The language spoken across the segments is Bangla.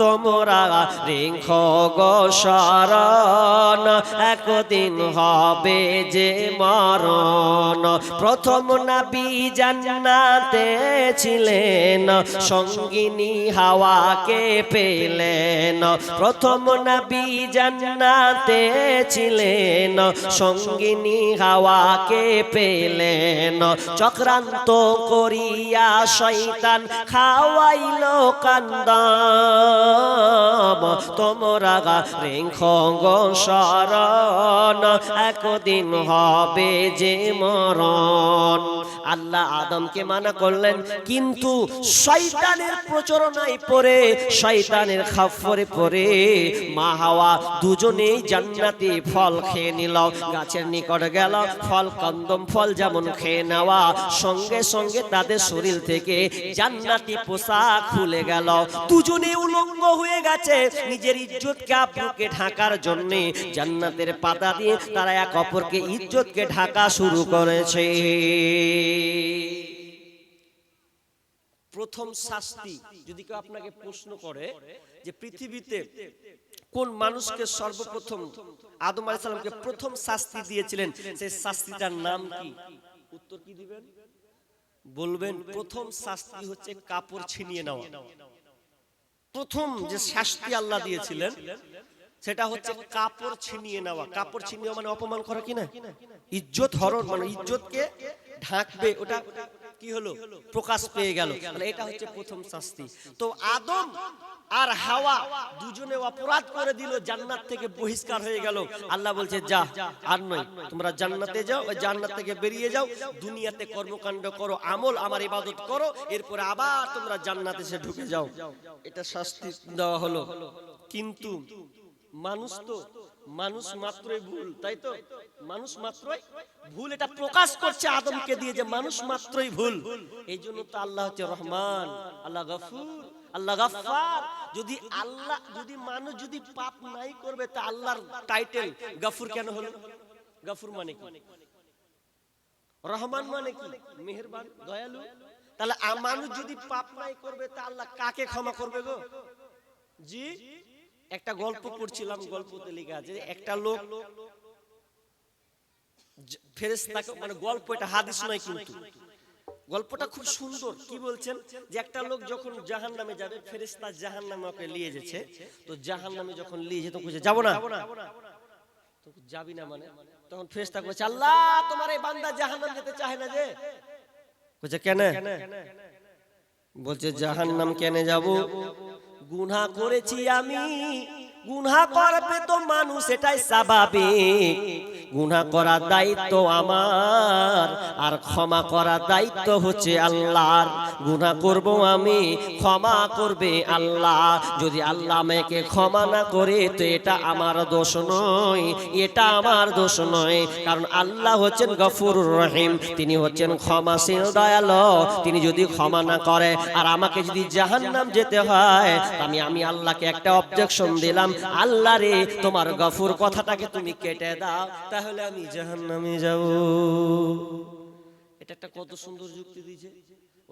তোমরা রেখ গো শরণ একদিন হবে যে মরণ। প্রথম নবী জান্নাতে ছিলেন, সঙ্গিনী হাওয়াকে পেলেন। প্রথম নবী জান্নাতে ছিলেন, সঙ্গিনী হাওয়াকে পেলেন। চক্রান্ত করিয়া শয়তান খাওয়াইল কান্দাম তোমরা রেখ গো শরণ, একদিন হবে যে মরণ। আল্লাহ আদমকে মানা করলেন, কিন্তু শয়তানের প্রচরণায় পড়ে, শয়তানের খাফরে পড়ে, মা হাওয়া দুজনেই জান্নাতি ফল খেয়ে নিল, গাছের নিকট গেল, ফল কন্দম ফল যেমন খেয়ে নেওয়া, সঙ্গে সঙ্গে তাদের শরীর থেকে জান্নাতি পোশাক খুলে গেল দুজনে উলঙ্গ হয়ে গেছে। নিজের ইজ্জতকে আব্রুকে ঢাকার জন্য জান্নাতের পাতা দিয়ে তারা এক অপরকে ইজ্জতকে ঢাকা শুরু করেছে। প্রথম শাস্তি, যদি কেউ আপনাকে প্রশ্ন করে যে পৃথিবীতে কোন মানুষকে সর্বপ্রথম আদম আলাইহিস সালামকে প্রথম শাস্তি দিয়েছিলেন, সেই শাস্তিটার নাম কি? উত্তর কি দিবেন? বলবেন, প্রথম শাস্তি হচ্ছে কাপড় ছিনিয়ে নেওয়া। প্রথম যে শাস্তি আল্লাহ দিয়েছিলেন সেটা হচ্ছে কাপড় ছিনিয়ে নেওয়া। কাপড় ছিনিয়ে মানে অপমান করা কিনা ইজ্জত হরণ মানে ইজ্জতকে ঢাকবে ওটা কি হলো? প্রকাশ পেয়ে গেল। তাহলে এটা হচ্ছে প্রথম শাস্তি। তো আদম আর হাওয়া দুজনে অপরাধ করে দিল জান্নাত থেকে বহিষ্কার হয়ে গেল। আল্লাহ বলছে যা আর নয়। তোমরা জান্নাতে যাও ওই জান্নাত থেকে বেরিয়ে যাও। দুনিয়াতে কর্মকাণ্ড করো আমল আমার ইবাদত করো। এরপরে আবার তোমরা জান্নাতে এসে ঢুকে যাও। এটা শাস্তি দেওয়া হলো। কিন্তু মানুষ তো মানুষ মাত্রই ভুল, তাই তো? মানুষ মাত্রই ভুল, এটা প্রকাশ করছে আদমকে দিয়ে যে মানুষ মাত্রই ভুল। এই জন্য তো আল্লাহ হচ্ছে রহমান, আল্লাহ গফুর, আল্লাহ গফার যদি আল্লাহ, যদি মানুষ যদি পাপ নাই করবে, তা আল্লাহর টাইটেল গফুর কেন হলো? গফুর মানে কি? রহমান মানে কি? মেহেরবান, দয়ালু? তাহলে মানুষ যদি পাপ নাই করবে, তা আল্লাহ কাকে ক্ষমা করবে গো? জি? একটা গল্প পড়ছিলাম গল্পতে লেখা আছে একটা লোক ফেরেস্তাকে মানে গল্প এটা হাদিস নয় কিন্তু। গল্পটা খুব সুন্দর। কি বলছেন? যে একটা লোক যখন জাহান নামে যাবে ফেরেস্তা জাহান নামে ওকে নিয়ে যেছে। তো জাহান নামে যখন নিয়ে যেত খুঁজে যাব না। তো যাবি না মানে? তখন ফেরেস্তা বলছে আল্লাহ তোমার এই বান্দা জাহান নাম যেতে চায় না যে? বলছে কেন? বলছে জাহান নাম কেন যাব? গুনাহ করেছি আমি। গুনাহ করবে তো মানুষ, এটাই স্বাভাবিক। গুনাহ করার দায়িত্ব আমার, আর ক্ষমা করার দায়িত্ব হচ্ছে আল্লাহর। গুনাহ করব আমি, ক্ষমা করবে আল্লাহ। যদি আল্লাহ আমাকে ক্ষমা না করে, তো এটা আমার দোষ নয়, এটা আমার দোষ নয়। কারণ আল্লাহ হচ্ছেন গফুর রহিম, তিনি হচ্ছেন ক্ষমাশীল, দয়াল। তিনি যদি ক্ষমা না করে, আর আমাকে যদি জাহান্নাম যেতে হয় আমি আমি আল্লাহকে একটা অবজেকশন দিলাম আল্লাহ রে, তোমার গফুর কথাটাকে তুমি কেটে দাও, তাহলে আমি জাহান্নামে যাব। এটা একটা কত সুন্দর যুক্তি দিয়েছে।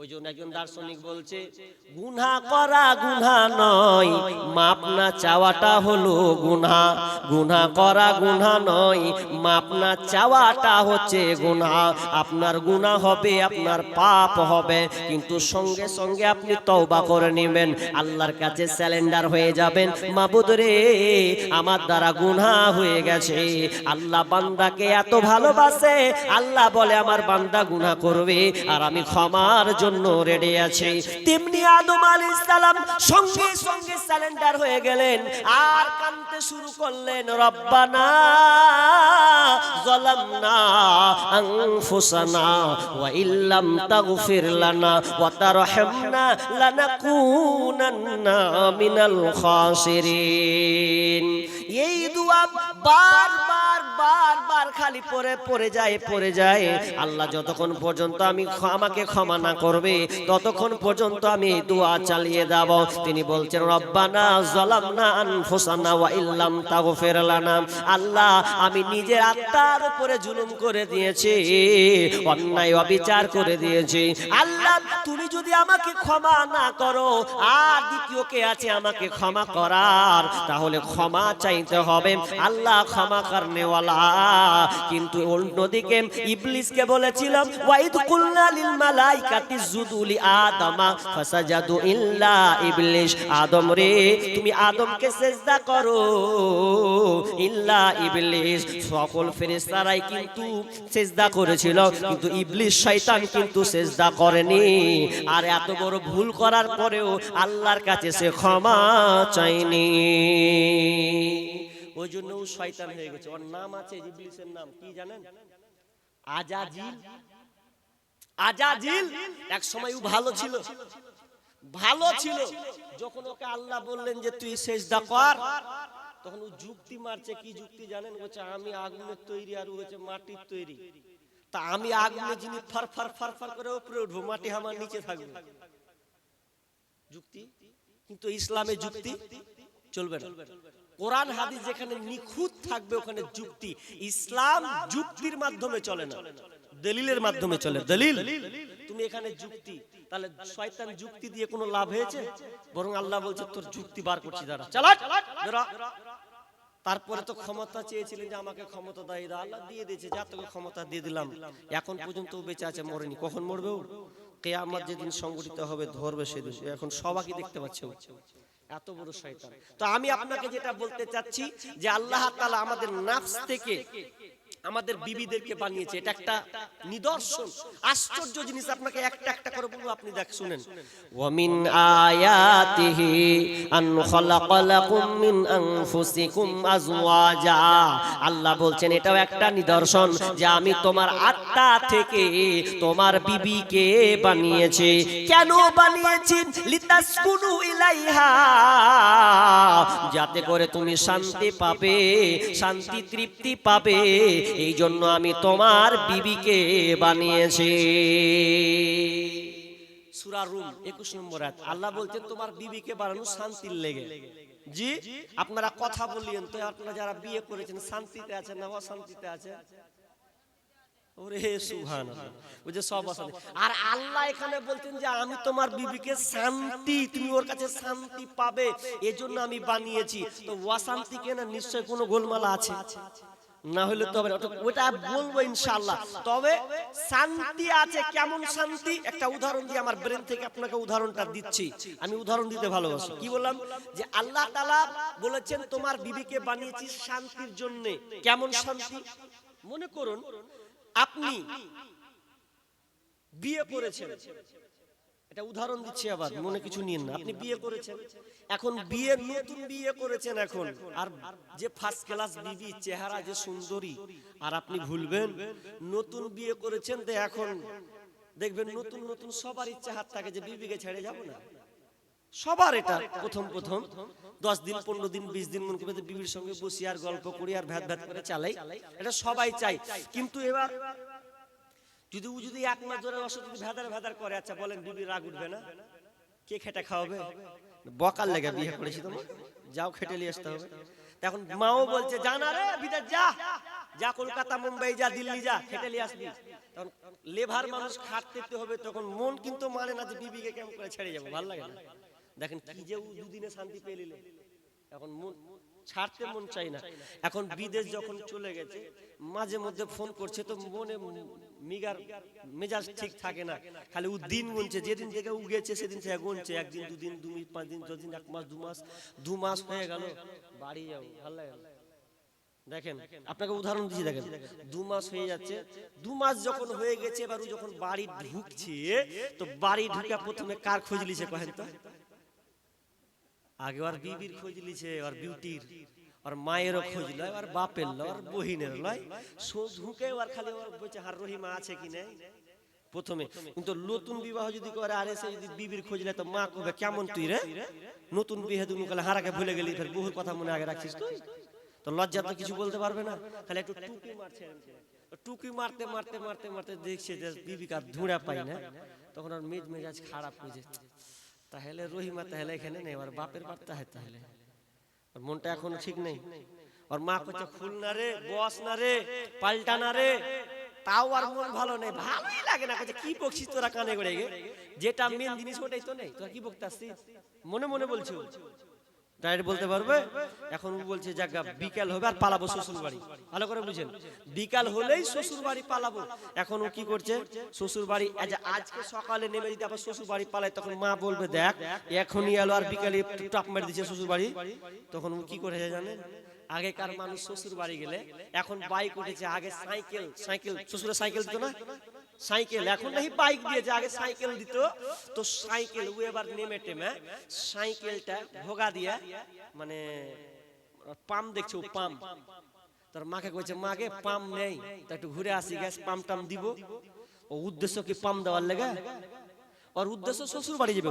ওই জন্য একজন দার্শনিক বলছে গুনা করা গুনা নয়, মাপ না চাওয়াটা হলো গুনা গুনা করা গুনা নয়, মাপ না চাওয়াটা হচ্ছে গুনা আপনার গুনা হবে, আপনার পাপ হবে, কিন্তু সঙ্গে সঙ্গে আপনি তওবা করে নেবেন। আল্লাহর কাছে স্যালেন্ডার হয়ে যাবেন, মাবুদ রে, আমার দ্বারা গুনা হয়ে গেছে। আল্লাহ বান্দাকে এত ভালোবাসে, আল্লাহ বলে আমার বান্দা গুনাহ করবে, আর আমি ক্ষমার জন্য রেডি আছি। তেমনি আদম আলাইহিস সালাম সঙ্গে সঙ্গে স্যালেন্ডার হয়ে গেলেন। আর কাঁদতে শুরু করলেন, রব্বানা এই খালি পড়ে পড়ে যায় পড়ে যায়। আল্লাহ যতক্ষণ পর্যন্ত আমি আমাকে ক্ষমা না করব করবে? ততক্ষণ পর্যন্ত আমি দোয়া চালিয়ে যাব। তিনি বলছেন, রব্বানা জালামনা আনফুসানা ওয়া ইল্লাম তাগফির লানা। আল্লাহ, আমি নিজের আত্মার উপরে জুলুম করে দিয়েছি, অন্যায় অবিচার করে দিয়েছি। আল্লাহ, তুমি যদি আমাকে ক্ষমা না করো, আর দ্বিতীয় কে আছে আমাকে ক্ষমা করার? তাহলে ক্ষমা চাইতে হবে। আল্লাহ ক্ষমা করনেওয়ালা। কিন্তু অন্যদিকে ইবলিসকে বলেছিলাম ওয়াইদ কুলনা লিল মালাইকাতি যুদুলি আদমা, ফাসাজাদু ইল্লা ইবলিস আদম রে, তুমি আদমকে সেজদা করো। ইল্লা ইবলিস সকল ফেরেশতারাই কিন্তু সেজদা করেছিল, কিন্তু ইবলিস শয়তান কিন্তু সেজদা করেনি। আর এত বড় ভুল করার পরেও আল্লাহর কাছে সে ক্ষমা চাইনি ওই জন্য শয়তান হয়ে গেছে। ওর নাম আছে ইবলিসের নাম, কি জানেন? আজাজিল। আজাজিল এক সময় ও ভালো ছিল। ভালো ছিল। যখন ওকে আল্লাহ বললেন যে, তুই সেজদা কর। তখন ও যুক্তি মারছে। কি যুক্তি জানেন? বলছে, আমি আগুনের তৈরি আর হচ্ছে মাটির তৈরি। তা আমি আগুনে যিনি ফার ফার ফার ফার করে উপরে উঠবো, মাটি আমার নিচে থাকবে। যুক্তি? কিন্তু ইসলামে যুক্তি চলবে না। কোরআন, হাদিস যেখানে নিখুঁত থাকবে, ওখানে যুক্তি। ইসলাম যুক্তির মাধ্যমে চলে না। দলিলের মাধ্যমে চলে। দলিল? তুমি এখানে যুক্তি। তাহলে শয়তান যুক্তি দিয়ে কোনো লাভ হয়েছে? বরং আল্লাহ বলছে, তোর যুক্তি বার করছি, দাঁড়া। চালা। তারপরে তো ক্ষমতা চেয়েছিলেন যে আমাকে ক্ষমতা দাও। আল্লাহ দিয়ে দিয়েছে, যা তোকে ক্ষমতা দিয়ে দিলাম। এখন পর্যন্ত বেঁচে আছে, মরেনি। কখন মরবে ও? কেয়ামত যেদিন সংগঠিত হবে, ধরবে সেদিন। এখন সবাইকে দেখতে পাচ্ছে। এত বড় শয়তান। তো আমি আপনাকে যেটা বলতে চাচ্ছি, যে আল্লাহ তাআলা আমাদের নাফস থেকে আমাদের বিবিদেরকে বানিয়েছে। এটা একটা নিদর্শন আশ্চর্য জিনিস আপনাকে একটা একটা করে বলব আপনি দেখ শুনেন। ওয়ামিন আয়াতিহি আন খালাকা লাকুম মিন আনফুসিকুম আজওয়াজা। আল্লাহ বলছেন এটাও একটা নিদর্শন যে আমি তোমার আত্মা থেকে তোমার বিবিকে বানিয়েছি। কেন বানিয়েছি? লিতাসকুনু ইলাইহা। যাতে করে তুমি শান্তি পাবে শান্তি তৃপ্তি পাবে। এই জন্য আমি তোমার বিবিকে বানিয়েছি। সূরা রুম 21 নম্বর আয়াত। আল্লাহ বলছেন তোমার বিবিকে বানানো শান্তির লেগে। জি, আপনারা কথা বলিয়েন তো, আপনারা যারা বিয়ে করেছেন, শান্তিতে আছেন না, অশান্তিতে অশান্তি। আর আল্লাহ এখানে বলতেন যে, আমি তোমার বিবিকে শান্তি, তুমি ওর কাছে শান্তি পাবে, এজন্য আমি বানিয়েছি। তো অশান্তিকে না নিশ্চয় কোনো গোলমালা আছে? না হলে তবে ওটা বলব ইনশাআল্লাহ। তবে শান্তি আছে, কেমন শান্তি? একটা উদাহরণ দিয়ে আমার ব্রেন থেকে আপনাকে উদাহরণটা দিচ্ছি। আমি উদাহরণ দিতে ভালোবাসি। কি বললাম? যে আল্লাহ তাআলা বলেছেন, তোমার বিবিকে বানিয়েছি শান্তির জন্য। কেমন শান্তি? মনে করুন, আপনি বিয়ে করেছেন। এটা উদাহরণ দিচ্ছি আবার মনে কিছু নিয়েন না আপনি বিয়ে করেছেন। এখন বিয়ে নতুন বিয়ে করেছেন এখন। আর যে ফার্স্ট ক্লাস বিবি চেহারা যে সুন্দরী আর আপনি ভুলবেন নতুন বিয়ে করেছেন তো এখন দেখবেন নতুন নতুন সবার ইচ্ছা হাত থাকে যে বিবিকে ছেড়ে যাব না। সবার এটা প্রথম প্রথম দশ দিন পনেরো দিন বিশ দিন মন করে বিবির সঙ্গে বসি আর গল্প করি আর ভ্যাত ভ্যাত করে। চালাই এটা সবাই চাই। কিন্তু এবার যদি ও যদি এক মাস ধরে যদি ভেদার ভেদার করে আচ্ছা বলেন বিবি রাগ উঠবে না? কে খেটে খাওয়াবে? বকার লেগে বিয়ে করেছি তোমার। যাও খেটে নিয়ে আসতে হবে। তখন মাও বলছে যা না রে বিদেশ যা। যা কলকাতা, মুম্বাই যা, দিল্লি যা, খেটে নিয়ে আসবি। তখন লেভার মানুষ খাটতে হবে, তখন মন কিন্তু মানে না যে বিবিকে কেমন করে ছেড়ে যাব। ভালো লাগে না। দেখেন কি যে দুদিনে শান্তি পেয়ে নিলে। এখন মন ছাড়তে মন চাই না। এখন বিদেশ যখন চলে গেছে মাঝে মধ্যে ফোন করছে তো মনে মিগার মেজাজ ঠিক থাকে না। খালি ও দিন গুনছে যেদিন থেকে ও গেছে সেদিন থেকে গুনছে একদিন দুদিন দু মিনিট পাঁচ দিন দিন এক মাস দু মাস দু মাস হয়ে গেল। বাড়ি যাও ভালো লাগে। দেখেন আপনাকে উদাহরণ দিচ্ছি দেখেন। দু মাস হয়ে যাচ্ছে দু মাস যখন হয়ে গেছে এবার ও যখন বাড়ি ঢুকছে তো বাড়ি ঢুকে প্রথমে কার খোঁজ লিছে কহেন তো? আগে আর বিবির খোঁজ লিছে ওর বিউটির আর মায়েরও খোঁজ লয় আর বাপের লয় আর বহিনের লয়। সো ঢুকে আর খালি ওর বলছে হার রহিমা আছে কি নেই? প্রথমে। কিন্তু নতুন বিবাহ যদি করে আর এসে যদি বিবির খোঁজ নেয় তো মা কবে কেমন তুই রে? নতুন বিয়ে দুনু কালে হারাকে ভুলে গেলি ফের বহুর কথা মনে আগে রাখছিস তুই? তো লজ্জা তো কিছু বলতে পারবে না। খালি একটু টুকি মারছে টুকি মারতে মারতে মারতে মারতে দেখছে যে বিবিকা ধুঁড়া পাই না। তখন আর মেজ মেজাজ খারাপ হয়ে যায়। তাহলে রহিমা তাহলে এখানে নেই আর বাপের বাপ তাহে তাহলে। ওর মনটা এখনও ঠিক নেই। ওর মা করছে খুল না রে, বস না রে, পাল্টা না রে। তাও আর মন ভালো নেই। ভালোই লাগে না কচ্ছে কি বকছিস তোরা কানে করে গে? যেটা মেন জিনিস, ওটাই তো নেই। তোরা কি বকতে আসছিস মনে মনে বলছো ডাইরেক্ট বলতে পারবে, এখন ও বলছে জায়গা বিকাল হবে, আর পালাবো শ্বশুর বাড়ি ভালো করে বুঝেন। বিকাল হলেই শ্বশুর বাড়ি পালাবো। এখন ও কি করছে? শ্বশুর বাড়ি আজ আজকে সকালে নেমে যদি আবার শ্বশুর বাড়ি পালায়, তখন মা বলবে, দেখ, এখনই এলো আর বিকালে টাপ মেরে দিচ্ছে শ্বশুর বাড়ি তখন ও কি করে জানেন? আগেকার মানুষ শ্বশুর বাড়ি গেলে এখন বাইক উঠেছে আগে সাইকেল সাইকেল শ্বশুরের সাইকেল দিত না? সাইকেল এখন নাকি বাইক দিয়েছে আগে সাইকেল দিত। তো সাইকেল ও এবার নেমে টেমে সাইকেলটা ভোগা দিয়া মানে পাম দেখছে ও পাম তার মাকে কইছে মাকে পাম নেই তা একটু ঘুরে আসি গ্যাস পাম টাম দিব। ও উদ্দেশ্য কি পাম দেওয়ার লেগে? ওর উদ্দেশ্য শ্বশুর বাড়ি যাবে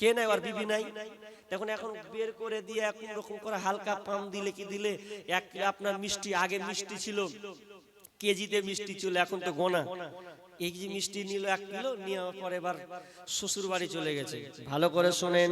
কে নাই, ওর বিবি নাই? দেখুন, এখন বের করে দিয়ে কোন রকম করে হালকা পাম দিলে কি দিলে? এক আপনার মিষ্টি, আগে মিষ্টি ছিল। কেজিতে মিষ্টি ছিল, এখন তো গোনা। এই যে মিষ্টি নিল এক কিলো নেওয়ার পরে এবার শ্বশুর বাড়ি চলে গেছে। ভালো করে শোনেন।